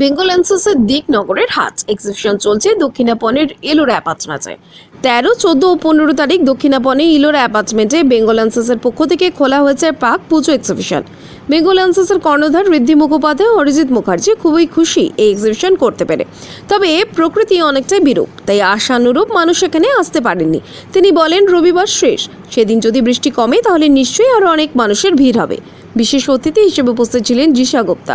বেঙ্গল এনসিসের দিকনগরের হাট এক্সিবিশন চলছে দক্ষিণাপনের এলোরা অ্যাপার্টমেন্টে। তেরো, চোদ্দ ও পনেরো তারিখ দক্ষিণাপনে ইলোরা অ্যাপার্টমেন্টে বেঙ্গল এনসিসের পক্ষ থেকে খোলা হয়েছে পাক পুজো এক্সিবিশন বেঙ্গল এনসিসের কর্ণধার ঋদ্ধি মুখোপাধ্যায় অরিজিৎ মুখার্জি খুবই খুশি এই এক্সিবিশন করতে পেরে। তবে প্রকৃতি অনেকটাই বিরূপ, তাই আশানুরূপ মানুষ এখানে আসতে পারেননি। তিনি বলেন, রবিবার শেষ। সেদিন যদি বৃষ্টি কমে, তাহলে নিশ্চয়ই আরও অনেক মানুষের ভিড় হবে। বিশেষ অতিথি হিসেবে উপস্থিত ছিলেন জিশা গুপ্তা।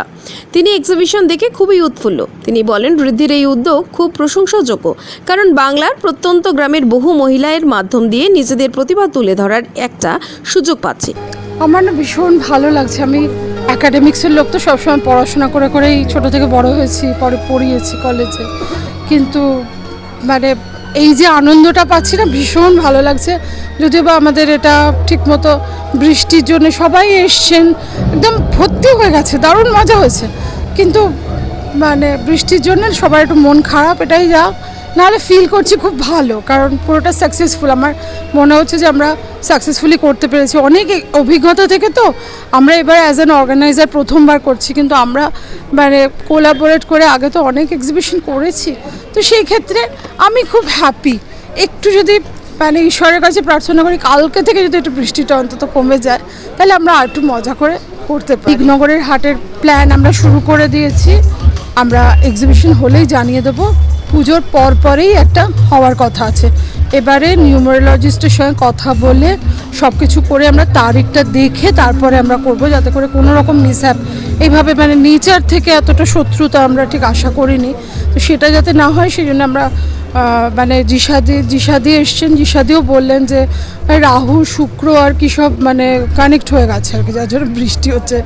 তিনি এক্সিবিশন দেখে খুবই উৎফুল্ল। তিনি বলেন বৃদ্ধির এই উদ্যোগ খুব প্রশংসাযোগ্য, কারণ বাংলার প্রত্যন্ত গ্রামের বহু মহিলার মাধ্যম দিয়ে নিজেদের প্রতিভা তুলে ধরার একটা সুযোগ পাচ্ছে। আমার না ভীষণ ভালো লাগছে। আমি অ্যাকাডেমিক্সের লোক তো সবসময় পড়াশোনা করে করেই ছোট থেকে বড় হয়েছি, পরে পড়িয়েছি কলেজে কিন্তু মানে এই যে আনন্দটা পাচ্ছি না, ভীষণ ভালো লাগছে। যদিও বা আমাদের এটা ঠিকমতো বৃষ্টির জন্য সবাই এসছেন, একদম ভর্তি হয়ে গেছে, দারুণ মজা হয়েছে। কিন্তু মানে বৃষ্টির জন্য সবার একটু মন খারাপ, এটাই যা। নাহলে ফিল করছি খুব ভালো, কারণ পুরোটা সাকসেসফুল আমার মনে হচ্ছে যে আমরা সাকসেসফুলি করতে পেরেছি। অনেক অভিজ্ঞতা থেকে তো আমরা এবার অ্যাজ অ্যান অর্গানাইজার প্রথমবার করছি, কিন্তু আমরা মানে কোলাবোরেট করে আগে তো অনেক এক্সিবিশন করেছি। তো সেই ক্ষেত্রে আমি খুব হ্যাপি একটু যদি মানে ঈশ্বরের কাছে প্রার্থনা করি, কালকে থেকে যদি একটু বৃষ্টিটা অন্তত কমে যায়, তাহলে আমরা আর একটু মজা করে করতে পারি। দিগনগরের হাটের প্ল্যান আমরা শুরু করে দিয়েছি। আমরা এক্সিবিশন হলেই জানিয়ে দেবো। পুজোর পর পরেই একটা হওয়ার কথা আছে। এবারে নিউমারোলজিস্টের সঙ্গে কথা বলে সব কিছু করে আমরা তারিখটা দেখে তারপরে আমরা করব, যাতে করে কোনো রকম মিসঅ্যাপ এইভাবে মানে নেচার থেকে এতটা শত্রুতা আমরা ঠিক আশা করিনি। তো সেটা যাতে না হয় সেই জন্য আমরা মানে জিসাদি জিসাদি এসছেন, জিসাদিও বললেন যে, রাহু, শুক্র আর কি সব মানে কানেক্ট হয়ে গেছে আর কি, যার জন্য বৃষ্টি হচ্ছে।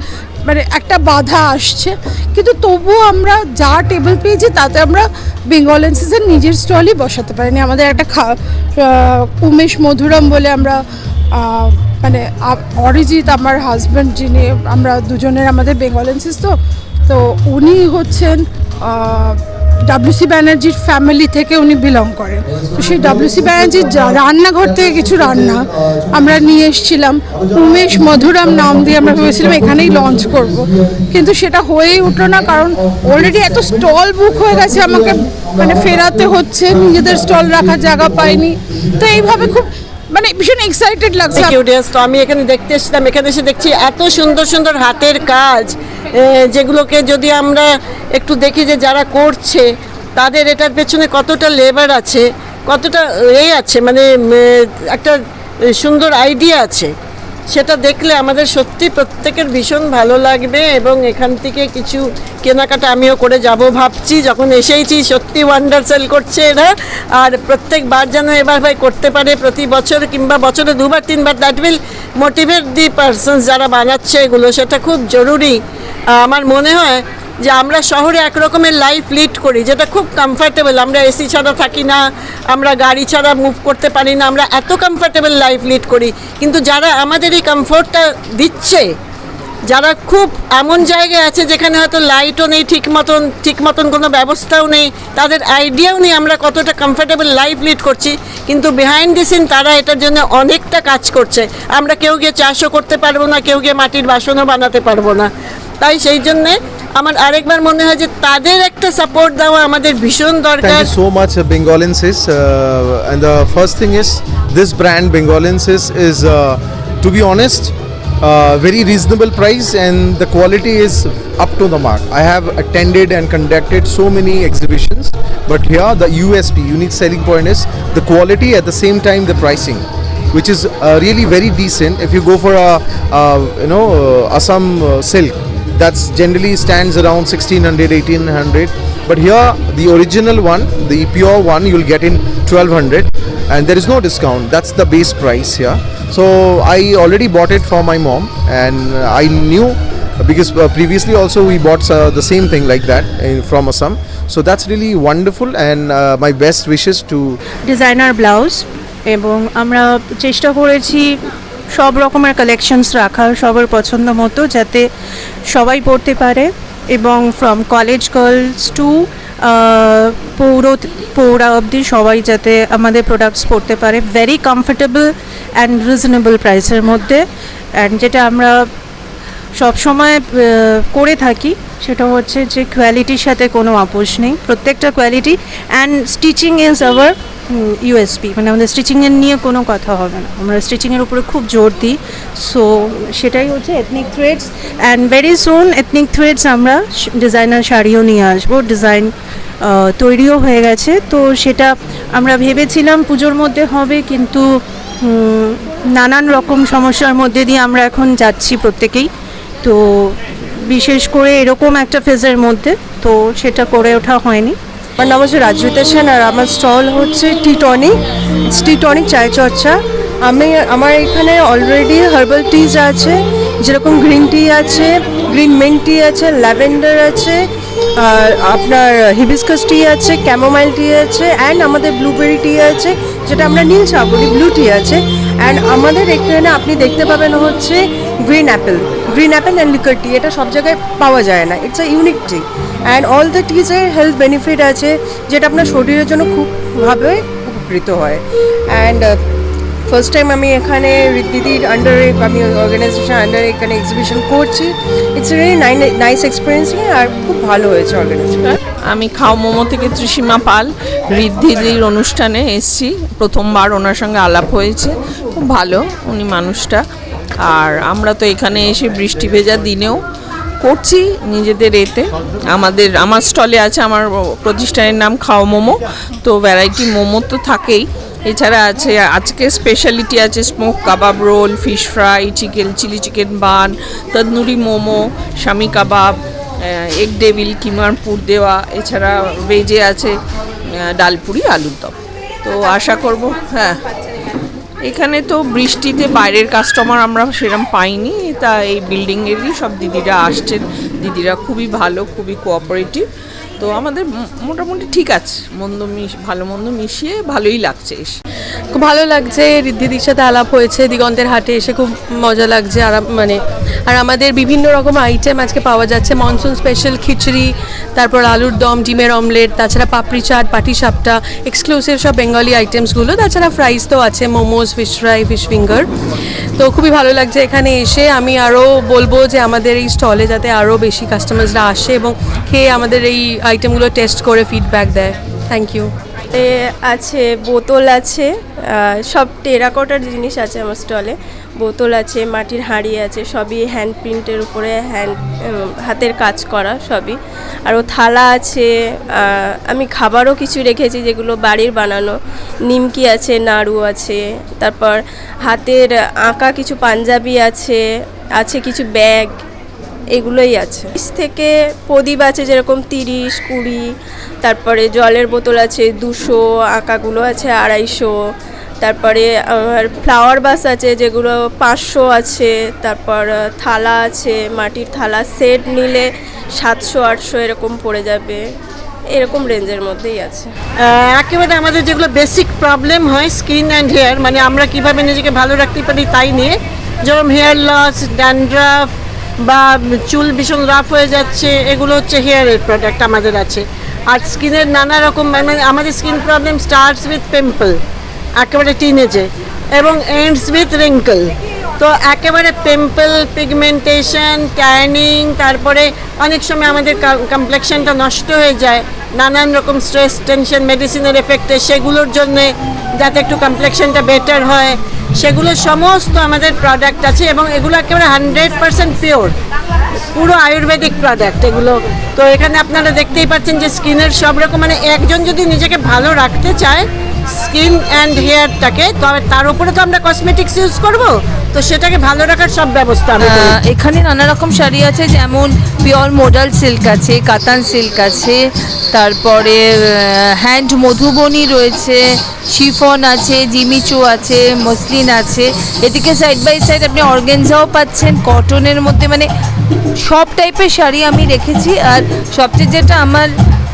মানে একটা বাধা আসছে, কিন্তু তবুও আমরা যা টেবিল পেয়েছি, তাতে আমরা বেঙ্গল এনসিসের নিজের স্টলই বসাতে পারিনি। আমাদের একটা খা উমেশ মধুরম বলে আমরা মানে অরিজিৎ আমার হাজব্যান্ড যিনি আমরা দুজনের আমাদের বেঙ্গল এনসিস তো তো উনি হচ্ছেন ডাব্লিউসি ব্যানার্জির ফ্যামিলি থেকে উনি বিলং করেন। তো সেই ডাব্লিউসি ব্যানার্জির রান্নাঘর থেকে কিছু রান্না আমরা নিয়ে এসেছিলাম। উমেশ মধুরাম নাম দিয়ে আমরা ভেবেছিলাম এখানেই লঞ্চ করব। কিন্তু সেটা হয়েই উঠল না কারণ অলরেডি এত স্টল বুক হয়ে গেছে আমাকে। মানে ফেরাতে হচ্ছে, নিজেদের স্টল রাখার জায়গা পাইনি। তো এইভাবে খুব মানে ভীষণ এক্সাইটেড লাগছে। কিউরিয়াস তো আমি এখানে দেখতে এসেছিলাম, এখানে এসে দেখছি এত সুন্দর সুন্দর হাতের কাজ যেগুলোকে যদি আমরা একটু দেখি যে যারা করছে, তাদের এটার পেছনে কতটা লেবার আছে, কতটা এ আছে মানে একটা সুন্দর আইডিয়া আছে। সেটা দেখলে আমাদের সত্যি প্রত্যেকের ভীষণ ভালো লাগবে এবং এখান থেকে কিছু কেনাকাটা আমিও করে যাব ভাবছি। যখন এসেইছি, সত্যি ওয়ান্ডার সেল করছে এরা। আর প্রত্যেকবার যেন এবার ভাই করতে পারে প্রতি বছর কিংবা বছরে দুবার, তিনবার that will motivate the persons যারা বানাচ্ছে এগুলো, সেটা খুব জরুরি। আমার মনে হয় যে আমরা শহরে এক রকমের লাইফ লিড করি, যেটা খুব কমফর্টেবল আমরা এসি ছাড়া থাকি না, আমরা গাড়ি ছাড়া মুভ করতে পারি না, আমরা এত কমফর্টেবল লাইফ লিড করি। কিন্তু যারা আমাদের এই কমফোর্টটা দিচ্ছে, যারা খুব এমন জায়গায় আছে যেখানে হয়তো লাইটও নেই, ঠিক মতন ঠিক মতন কোনো ব্যবস্থাও নেই, তাদের আইডিয়াও নেই আমরা কতটা কমফর্টেবল লাইফ লিড করছি। কিন্তু বিহাইন্ড দি সিন তারা এটার জন্য অনেকটা কাজ করছে। আমরা কেউ গিয়ে চাষও করতে পারব না, কেউ গিয়ে মাটির বাসনও বানাতে পারব না। তাই সেই জন্যে আমার আরেকবার মনে হয় যে তাদের একটা সাপোর্ট দেওয়া আমাদের ভীষণ দরকার much, uh, Bengalensis. Uh, and the first thing is, this brand Bengalensis is, uh, to be honest, uh, very reasonable price and the quality is up to the mark. I have attended and conducted so many exhibitions, but here the USP, unique selling point is the quality at the same time the pricing. Which is uh, really very decent. If you go for a, uh, you know, uh, Assam uh, silk, that's generally stands around 1600 1800 but here the original one the pure one you'll get in 1200 and there is no discount that's the base price here so i already bought it for my mom and uh, i knew because uh, previously also we bought uh, the same thing like that uh, from assam so that's really wonderful and uh, my best wishes to designer blouse এবং আমরা চেষ্টা করেছি সব রকমের collections রাখা সবার পছন্দ মতো যাতে সবাই পড়তে পারে এবং ফ্রম কলেজ গার্লস টু পৌর, পৌরা অবধি সবাই যাতে আমাদের প্রোডাক্টস পড়তে পারে। ভেরি কমফোর্টেবল অ্যান্ড রিজনেবল প্রাইসের মধ্যে। অ্যান্ড যেটা আমরা সব সময় করে থাকি। সেটা হচ্ছে যে কোয়ালিটির সাথে কোনো আপোষ নেই। প্রত্যেকটা quality and stitching is our USP মানে আমাদের স্টিচিংয়ের নিয়ে কোনো কথা হবে না। আমরা স্টিচিংয়ের উপরে খুব জোর দিই। সো সেটাই হচ্ছে ethnic threads and very soon ethnic threads আমরা ডিজাইনার শাড়িও নিয়ে আসব। ডিজাইন তৈরিও হয়ে গেছে। তো সেটা আমরা ভেবেছিলাম পুজোর মধ্যে হবে কিন্তু নানান রকম সমস্যার মধ্যে দিয়ে আমরা এখন যাচ্ছি প্রত্যেকেই। তো বিশেষ করে এরকম একটা ফেজের মধ্যে, তো সেটা করে ওঠা হয়নি। আমার নাম হচ্ছে রাজবিতা সেন আর আমার স্টল হচ্ছে টি টনিক টি টনিক চায় চর্চা। আমি, আমার এখানে অলরেডি হার্বাল টিজ আছে, যেরকম গ্রিন টি আছে গ্রিন মিন্ট টি আছে ল্যাভেন্ডার আছে, আর আপনার হিবিস্কাস টি আছে ক্যামোমাইল টি আছে অ্যান্ড আমাদের ব্লুবেরি টি আছে, যেটা আমরা নীল বলি ব্লু টি আছে। অ্যান্ড আমাদের এখানে আপনি দেখতে পাবেন হচ্ছে green apple green apple and liquor tea এটা সব জায়গায় পাওয়া যায় না। It's a unique tea and all the টিজের health benefit আছে, যেটা আপনার শরীরের জন্য খুবভাবে উপকৃত হয়। অ্যান্ড ফার্স্ট টাইম আমি এখানে দিদির আন্ডারে আমি অর্গানাইজেশন আন্ডারে এখানে এক্সিবিশন করছি। It's a really nice experience আর খুব ভালো হয়েছে অর্গানাইজেশন আমি খাও মোমো থেকে ত্রিসীমা পাল ঋদ্ধিদির অনুষ্ঠানে এসছি। প্রথমবার ওনার সঙ্গে আলাপ হয়েছে। খুব ভালো, উনি মানুষটা। আর আমরা তো এখানে এসে বৃষ্টি ভেজা দিনেও করছি নিজেদের এতে। আমাদের, আমার স্টলে আছে আমার প্রতিষ্ঠানের নাম খাও মোমো, তো ভ্যারাইটি মোমো তো থাকেই। এছাড়া আছে, আজকে স্পেশালিটি আছে smoke kebab roll fish fry chicken chilli chicken bun tandoori momo shami kebab egg devil কিমার পুর দেওয়া এছাড়া ভেজে আছে ডালপুরি আলুর দম তো আশা করব হ্যাঁ। এখানে তো বৃষ্টিতে বাইরের কাস্টমার আমরা সেরম পাইনি, তা এই বিল্ডিংয়েরই সব দিদিরা আসছেন। দিদিরা খুবই ভালো, খুবই কোঅপারেটিভ তো আমাদের মোটামুটি ঠিক আছে। মন্দ ভালো মন্দ মিশিয়ে ভালোই লাগছে এসে। খুব ভালো লাগছে ঋদ্ধিদির সাথে আলাপ হয়েছে, দিগন্তের হাটে এসে খুব মজা লাগছে। আর মানে আর আমাদের বিভিন্ন রকম আইটেম আজকে পাওয়া যাচ্ছে। মনসুন স্পেশাল খিচড়ি, তারপর আলুর দম, ডিমের অমলেট তাছাড়া পাপড়ি চাট, পাটি সাপটা এক্সক্লুসিভ সব বেঙ্গলি আইটেমসগুলো তাছাড়া ফ্রাইস তো আছে momos fish fry fish finger তো খুবই ভালো লাগছে এখানে এসে। আমি আরও বলব যে আমাদের এই স্টলে যাতে আরও বেশি কাস্টমার্সরা আসে এবং খেয়ে আমাদের এই আইটেমগুলো টেস্ট করে ফিডব্যাক দেয়। থ্যাংক ইউ এ আছে, বোতল আছে সব টেরাকোটার জিনিস আছে আমার স্টলে। বোতল আছে, মাটির হাঁড়ি আছে, সবই হ্যান্ড প্রিন্টের উপরে হ্যান্ড হাতের কাজ করা সবই। আরও থালা আছে আমি খাবারও কিছু রেখেছি যেগুলো বাড়ির বানানো। নিমকি আছে, নাড়ু আছে, তারপর হাতের আঁকা কিছু পাঞ্জাবি আছে আছে কিছু ব্যাগ। এগুলোই আছে। থেকে প্রদীপ আছে যেরকম তিরিশ, কুড়ি, তারপরে জলের বোতল আছে দুশো, আঁকাগুলো আছে আড়াইশো, তারপরে আমার ফ্লাওয়ার বাস আছে যেগুলো পাঁচশো আছে, তারপর থালা আছে, মাটির থালা সেট নিলে সাতশো, আটশো এরকম পড়ে যাবে। এরকম রেঞ্জের মধ্যেই আছে। একেবারে আমাদের যেগুলো বেসিক প্রবলেম হয় স্কিন অ্যান্ড হেয়ার মানে আমরা কীভাবে নিজেকে ভালো রাখতে পারি তাই নিয়ে যেরকম হেয়ার লস ড্যান্ড্রাফ বা চুল ভীষণ রাফ হয়ে যাচ্ছে, এগুলো হচ্ছে হেয়ারের প্রোডাক্ট আমাদের আছে। আর স্কিনের নানা রকম মানে আমাদের skin problem starts with pimple একেবারে টিনেজে এবং এন্ডস উইথ রিঙ্কল তো একেবারে পিম্পল পিগমেন্টেশন ট্যানিং তারপরে অনেক সময় আমাদের কমপ্লেকশনটা নষ্ট হয়ে যায়, নানান রকম স্ট্রেস টেনশন মেডিসিনের এফেক্টে সেগুলোর জন্যে যাতে একটু কমপ্লেকশনটা বেটার হয়। সেগুলো সমস্ত আমাদের প্রোডাক্ট আছে এবং এগুলো একেবারে হান্ড্রেড পারসেন্ট পিওর পুরো আয়ুর্বেদিক প্রোডাক্ট এগুলো। তো এখানে আপনারা দেখতেই পাচ্ছেন যে স্কিনের সব রকম মানে একজন যদি নিজেকে ভালো রাখতে চায়, স্কিন অ্যান্ড হেয়ারটাকে তবে তার উপরে তো আমরা কসমেটিক্স ইউজ করব। তো সেটাকে ভালো রাখার সব ব্যবস্থা আমি করি। এখানে নানা রকম শাড়ি আছে যেমন পিওর মোডাল সিল্ক আছে কাতান সিল্ক আছে তারপরে হ্যান্ড মধুবনী রয়েছে শিফন আছে জিমিচু আছে মসলিন আছে এদিকে সাইড বাই সাইড আপনি অর্গেনজাও পাচ্ছেন কটনের মধ্যে মানে সব টাইপের শাড়ি আমি রেখেছি আর সবচেয়ে যেটা আমার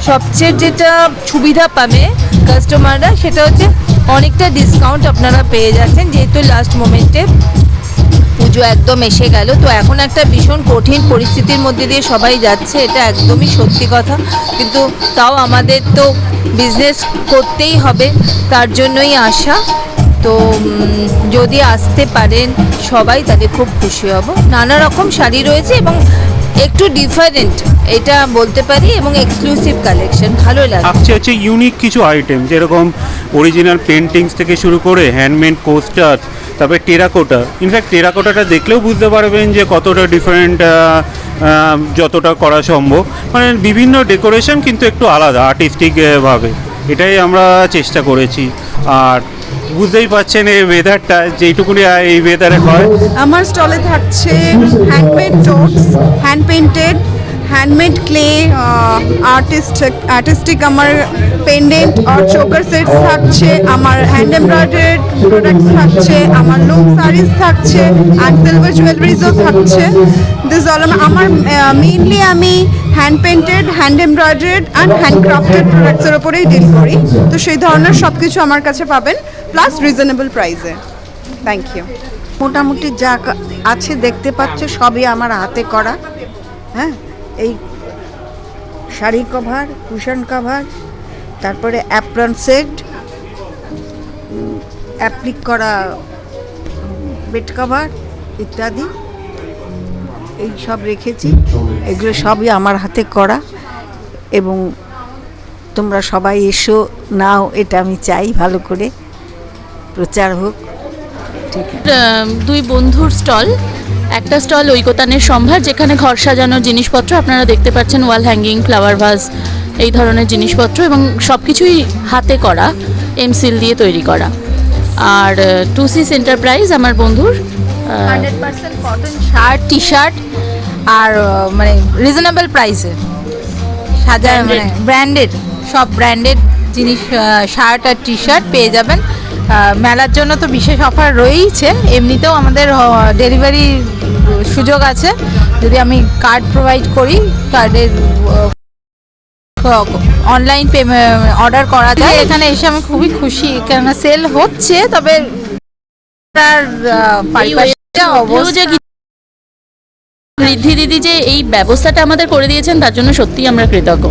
সবচেয়ে যেটা সুবিধা পাবে কাস্টমাররা সেটা হচ্ছে অনেকটা ডিসকাউন্ট আপনারা পেয়ে যাচ্ছেন যেহেতু লাস্ট মোমেন্টে পুজো একদম এসে গেল। তো এখন একটা ভীষণ কঠিন পরিস্থিতির মধ্যে দিয়ে সবাই যাচ্ছে, এটা একদমই সত্যি কথা। কিন্তু তাও আমাদের তো বিজনেস করতেই হবে, তার জন্যই আসা তো যদি আসতে পারেন, সবাই তাহলে খুব খুশি হব। নানা রকম শাড়ি রয়েছে এবং একটু ডিফারেন্ট এটা বলতে পারি, এবং এক্সক্লুসিভ কালেকশন ভালো লাগে। থাকছে হচ্ছে ইউনিক কিছু আইটেম যেরকম অরিজিনাল পেন্টিংস থেকে শুরু করে হ্যান্ডমেড কোস্টার তারপরে টেরাকোটা ইনফ্যাক্ট টেরাকোটাটা দেখলেও বুঝতে পারবেন যে কতটা ডিফারেন্ট যতটা করা সম্ভব। মানে বিভিন্ন ডেকোরেশন কিন্তু একটু আলাদা আর্টিস্টিকভাবে এটাই আমরা চেষ্টা করেছি। আর বুঝতেই পাচ্ছেন এই ওয়েদারটা যেইটুকুনি এই ওয়েদারে হয়। আমার স্টলে থাকছে handmade totes hand painted handmade clay artist artistic আমার পেন্ডেন্ট আর চোকার সেটস থাকছে, আমার হ্যান্ড এমব্রয়ডারেড প্রোডাক্টস থাকছে, আমার লুম সারিজ থাকছে আর সিলভার জুয়েলারিজও থাকছে। দিস অল আমার মেইনলি আমি hand painted hand embroidered and hand crafted প্রোডাক্টসের ওপরেই ডিল করি। তো সেই ধরনের সব কিছু আমার কাছে পাবেন প্লাস রিজনেবল প্রাইসে থ্যাংক ইউ মোটামুটি যা আছে দেখতে পাচ্ছ, সবই আমার হাতে করা। হ্যাঁ? এই শাড়ি কভার কুশন কভার তারপরে অ্যাপ্রন সেট অ্যাপ্লিক করা বেড কভার ইত্যাদি। এই সব রেখেছি। এগুলো সবই আমার হাতে করা এবং তোমরা সবাই এসো, নাও, এটা আমি চাই ভালো করে। প্রচার হোক। ঠিক দুই বন্ধুর স্টল। একটা স্টল ঐকতানের সম্ভার যেখানে ঘর সাজানোর জিনিসপত্র আপনারা দেখতে পাচ্ছেন ওয়াল হ্যাঙ্গিং ফ্লাওয়ার ভাস এই ধরনের জিনিসপত্র এবং সব কিছুই হাতে করা এমসিল দিয়ে তৈরি করা। আর টু সিস এন্টারপ্রাইজ আমার বন্ধুর hundred percent cotton shirt T shirt আর মানে রিজনেবল প্রাইসে সাজা মানে ব্র্যান্ডেড সব ব্র্যান্ডেড জিনিস শার্ট আর টি শার্ট পেয়ে যাবেন। মেলার জন্য তো বিশেষ অফার রয়েইছে। এমনিতেও আমাদের ডেলিভারি সুযোগ আছে। যদি আমি কার্ড প্রোভাইড করি কার্ডের অনলাইন অর্ডার করা যায়। এখানে এসে আমি খুবই খুশি কেননা সেল হচ্ছে তবে ঋদ্ধি দিদি যে এই ব্যবস্থাটা আমাদের করে দিয়েছেন তার জন্য সত্যিই আমরা কৃতজ্ঞ।